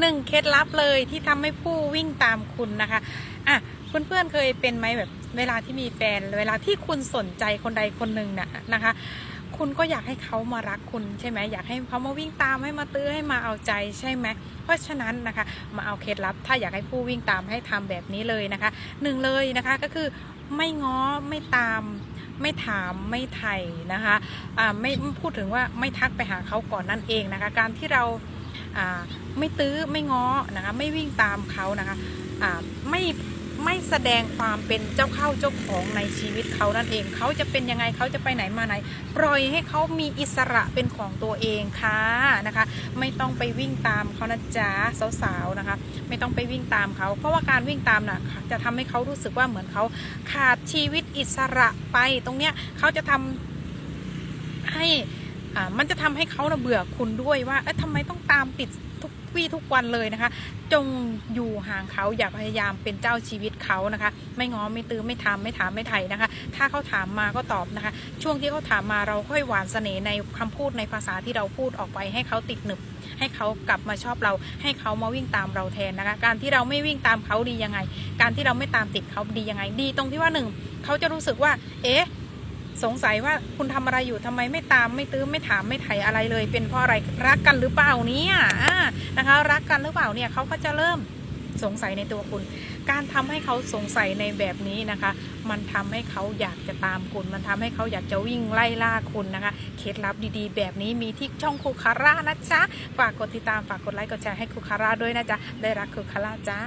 หนึ่งเคล็ดลับเลยที่ทำให้ผู้วิ่งตามคุณนะคะอะเพื่อนๆเคยเป็นไหมแบบเวลาที่มีแฟน เวลาที่คุณสนใจคนใดคนหนึ่งน่ะนะคะ คุณก็อยากให้เขามารักคุณใช่ไหมอยากให้เขามาวิ่งตามให้มาตื้อให้มาเอาใจใช่ไหมเพราะฉะนั้นนะคะ มาเอาเคล็ดลับ ถ้าอยากให้ผู้วิ่งตามให้ทำแบบนี้เลยนะคะหนึ่งเลยนะคะก็คือไม่ง้อไม่ตามไม่ถามไม่ไถ่นะคะอ่าไม่พูดถึงว่าไม่ทักไปหาเขาก่อนนั่นเองนะคะ การที่เรา ไม่ตื้อไม่ง้อนะคะไม่วิ่งตามเขานะคะไม่ไม่แสดงความเป็นเจ้าเข้าเจ้าของในชีวิตเขานั่นเอง เขาจะเป็นยังไงเขาจะไปไหนมาไหน ปล่อยให้เขามีอิสระเป็นของตัวเองค่ะนะคะ ไม่ต้องไปวิ่งตามเขานะจ๊ะสาวๆนะคะ ไม่ต้องไปวิ่งตามเขา เพราะว่าการวิ่งตามน่ะจะทำให้เขารู้สึกว่าเหมือนเขาขาดชีวิตอิสระไปตรงเนี้ยเขาจะทำให้อ่า มันจะทำให้เขาเบื่อคุณด้วยว่าเอ๊ะทำไมต้องตามติดทุกวี่ทุกวันเลยนะคะ จงอยู่ห่างเขาอย่าพยายามเป็นเจ้าชีวิตเขานะคะ ไม่ง้อไม่ตื้อไม่ทำไม่ถามไม่ไถ่นะคะ ถ้าเขาถามมาก็ตอบนะคะ ช่วงที่เขาถามมาเราค่อยหวานเสน่ห์ในคำพูดในภาษาที่เราพูดออกไปให้เขาติดหนึบให้เขากลับมาชอบเรา ให้เขามาวิ่งตามเราแทนนะคะ การที่เราไม่วิ่งตามเขาดียังไง การที่เราไม่ตามติดเขาดียังไง ดีตรงที่ว่าหนึ่งเขาจะรู้สึกว่า เอ๊ะ สงสัยว่าคุณทำอะไรอยู่ทำไมไม่ตามไม่ตื้อไม่ถามไม่ไถอะไรเลย เป็นเพราะอะไรรักกันหรือเปล่าเนี่ยนะคะ รักกันหรือเปล่าเนี่ยเขาก็จะเริ่มสงสัยในตัวคุณ การทำให้เขาสงสัยในแบบนี้นะคะ มันทำให้เขาอยากจะตามคุณ มันทำให้เขาอยากจะวิ่งไล่ล่าคุณนะคะ เคล็ดลับดีๆ แบบนี้มีที่ช่องคูคาร่านะจ๊ะ ฝากกดติดตาม ฝากกดไลค์ กดแชร์ให้คูคาร่าด้วยนะจ๊ะ ได้รักคูคาร่าจ้า